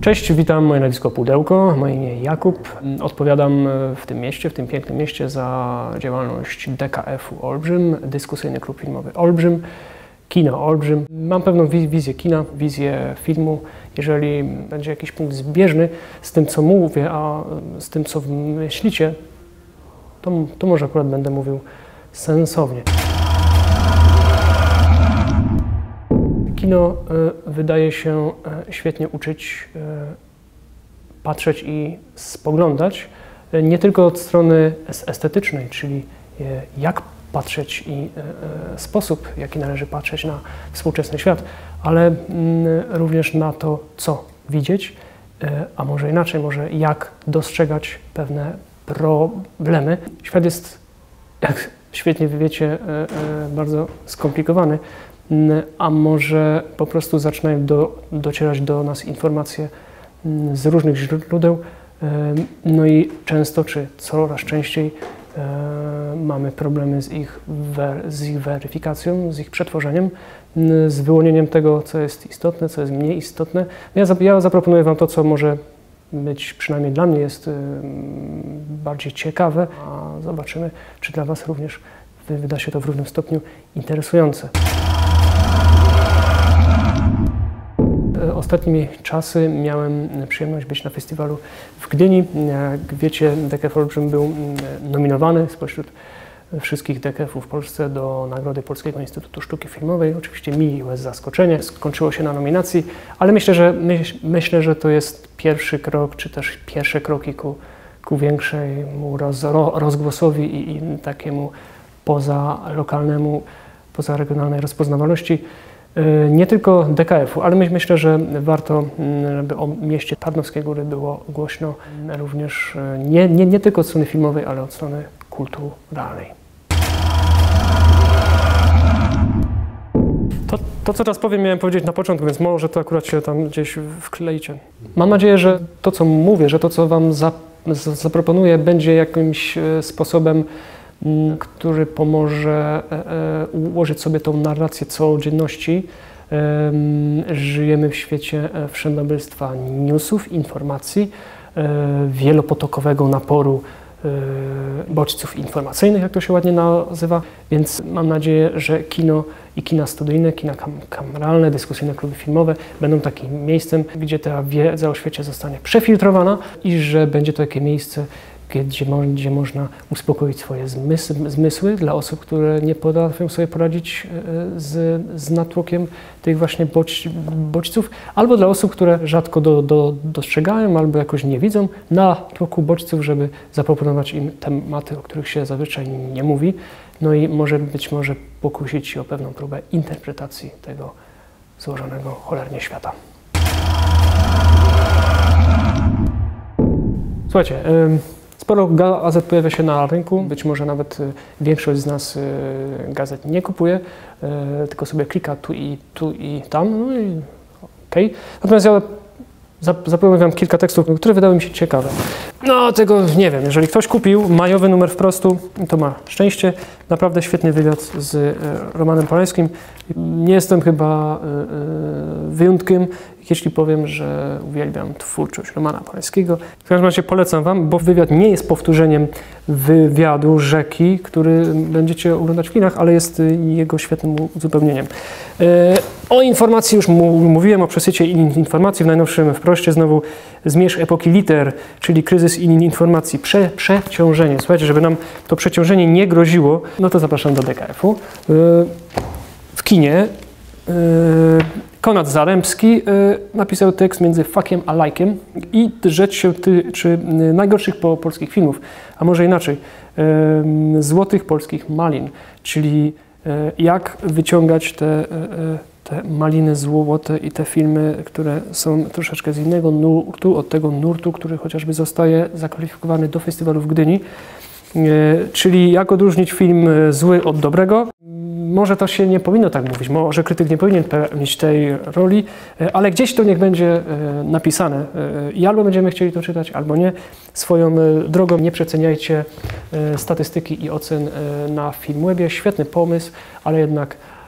Cześć, witam, moje nazwisko Pudełko, moje imię Jakub. Odpowiadam w tym mieście, w tym pięknym mieście za działalność DKF-u Olbrzym, dyskusyjny klub filmowy Olbrzym, kino Olbrzym. Mam pewną wizję kina, wizję filmu. Jeżeli będzie jakiś punkt zbieżny z tym, co mówię, a z tym, co myślicie, to, to może akurat będę mówił sensownie. Kino y, wydaje się y, świetnie uczyć, y, patrzeć i spoglądać, nie tylko od strony estetycznej, czyli jak patrzeć i sposób, jaki należy patrzeć na współczesny świat, ale mm, również na to, co widzieć, a może inaczej, może jak dostrzegać pewne problemy. Świat jest, jak świetnie wiecie, bardzo skomplikowany a może po prostu zaczynają do, docierać do nas informacje z różnych źródeł, no i często, czy coraz częściej mamy problemy z ich, z ich weryfikacją, z ich przetworzeniem, z wyłonieniem tego, co jest istotne, co jest mniej istotne. Ja, ja zaproponuję Wam to, co może być przynajmniej dla mnie jest bardziej ciekawe, a zobaczymy, czy dla Was również wyda się to w równym stopniu interesujące. Ostatnimi czasy miałem przyjemność być na festiwalu w Gdyni. Jak wiecie, DKF Olbrzym był nominowany spośród wszystkich DKF-ów w Polsce do Nagrody Polskiego Instytutu Sztuki Filmowej. Oczywiście miłe zaskoczenie, skończyło się na nominacji, ale myślę, że, myśl, myślę, że to jest pierwszy krok, czy też pierwsze kroki ku, ku większemu roz, rozgłosowi i, i takiemu pozalokalnemu, pozaregionalnej rozpoznawalności. Y, nie tylko DKF-u, ale myślę, że warto, mm, żeby o mieście Tarnowskiej Góry było głośno również y, nie, nie, nie tylko od strony filmowej, ale od strony kulturalnej. To, to, co teraz powiem, miałem powiedzieć na początku, więc może to akurat się tam gdzieś wkleicie. Mam nadzieję, że to, co mówię, że to, co Wam zaproponuję, będzie jakimś y, sposobem który pomoże e, e, ułożyć sobie tą narrację codzienności. Żyjemy w świecie e, wszędobylstwa newsów, informacji, wielopotokowego naporu bodźców informacyjnych, jak to się ładnie nazywa, więc mam nadzieję, że kino i kina studyjne, kina kam kameralne, dyskusyjne kluby filmowe będą takim miejscem, gdzie ta wiedza o świecie zostanie przefiltrowana i że będzie to takie miejsce, gdzie, gdzie można uspokoić swoje zmysły, zmysły dla osób, które nie potrafią sobie poradzić e, z, z natłokiem tych właśnie bodź, bodźców, albo dla osób, które rzadko do, do, dostrzegają albo jakoś nie widzą natłoku bodźców, żeby zaproponować im tematy, o których się zazwyczaj nie mówi, no i może być może pokusić się o pewną próbę interpretacji tego złożonego cholernie świata. Słuchajcie, Sporo gazet pojawia się na rynku, być może nawet y, większość z nas y, gazet nie kupuje, y, tylko sobie klika tu i tu i tam, no i okej. Okay. Natomiast ja zapowiem Wam kilka tekstów, które wydały mi się ciekawe. No, tego nie wiem. Jeżeli ktoś kupił majowy numer wprostu, to ma szczęście. Naprawdę świetny wywiad z Romanem Polańskim. Nie jestem chyba wyjątkiem, jeśli powiem, że uwielbiam twórczość Romana Polańskiego. W każdym razie polecam Wam, bo wywiad nie jest powtórzeniem wywiadu Rzeki, który będziecie oglądać w kinach, ale jest jego świetnym uzupełnieniem. E, o informacji już mówiłem, o przesycie informacji w najnowszym wproście znowu zmierzch epoki liter, czyli kryzys informacji, Prze, przeciążenie. Słuchajcie, żeby nam to przeciążenie nie groziło, no to zapraszam do DKF-u. E, w kinie e, Konrad Zaremski y, napisał tekst między fakiem a lajkiem i rzecz się tyczy y, najgorszych po polskich filmów, a może inaczej, y, złotych polskich malin, czyli jak wyciągać te, te maliny złote i te filmy, które są troszeczkę z innego nurtu, od tego nurtu, który chociażby zostaje zakwalifikowany do festiwalu w Gdyni, czyli jak odróżnić film zły od dobrego może to się nie powinno tak mówić, może krytyk nie powinien pełnić tej roli, e, ale gdzieś to niech będzie e, napisane. E, I albo będziemy chcieli to czytać, albo nie. Swoją drogą nie przeceniajcie statystyki i ocen na Filmwebie. Świetny pomysł, ale jednak E,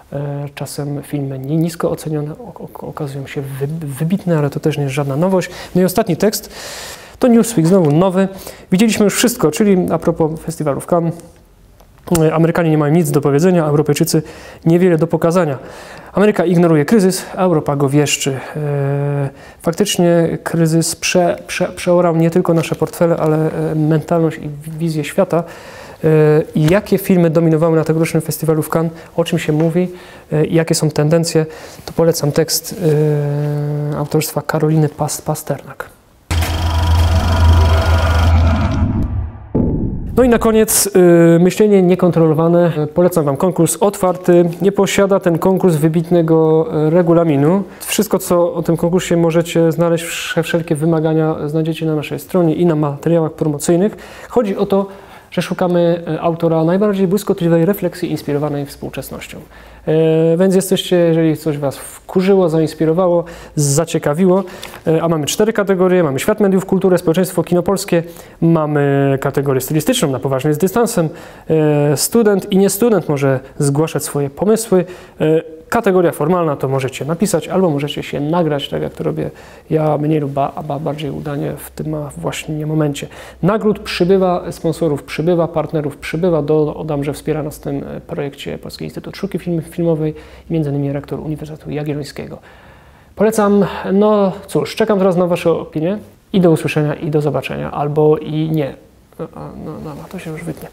czasem filmy nisko ocenione okazują się wybitne, ale to też nie jest żadna nowość. No i ostatni tekst to Newsweek, znowu nowy. Widzieliśmy już wszystko, czyli a propos festiwalu w Cannes. E, Amerykanie nie mają nic do powiedzenia, Europejczycy niewiele do pokazania. Ameryka ignoruje kryzys, Europa go wieszczy. E, faktycznie kryzys prze, prze, przeorał nie tylko nasze portfele, ale mentalność i wizję świata i jakie filmy dominowały na tegorocznym festiwalu w Cannes, o czym się mówi e, jakie są tendencje, to polecam tekst e, autorstwa Karoliny Pasternak. No i na koniec myślenie niekontrolowane. Polecam Wam konkurs otwarty. Nie posiada ten konkurs wybitnego regulaminu. Wszystko, co o tym konkursie możecie znaleźć, wszelkie wymagania znajdziecie na naszej stronie i na materiałach promocyjnych. Chodzi o to, że szukamy e, autora najbardziej błyskotliwej refleksji inspirowanej współczesnością. E, więc jesteście, jeżeli coś Was wkurzyło, zainspirowało, zaciekawiło, e, a mamy cztery kategorie, mamy świat mediów, kulturę, społeczeństwo, kino polskie, mamy kategorię stylistyczną, na poważnie z dystansem, student i nie student może zgłaszać swoje pomysły, Kategoria formalna to możecie napisać albo możecie się nagrać, tak jak to robię ja mniej lub bardziej udanie w tym właśnie momencie. Nagród przybywa, sponsorów przybywa, partnerów przybywa. Dodam, że wspiera nas w tym projekcie Polski Instytut Sztuki Film, Filmowej i m.in. rektor Uniwersytetu Jagiellońskiego. Polecam, no cóż, czekam teraz na Wasze opinie i do usłyszenia i do zobaczenia, albo i nie. No, no, no to się już wytnie.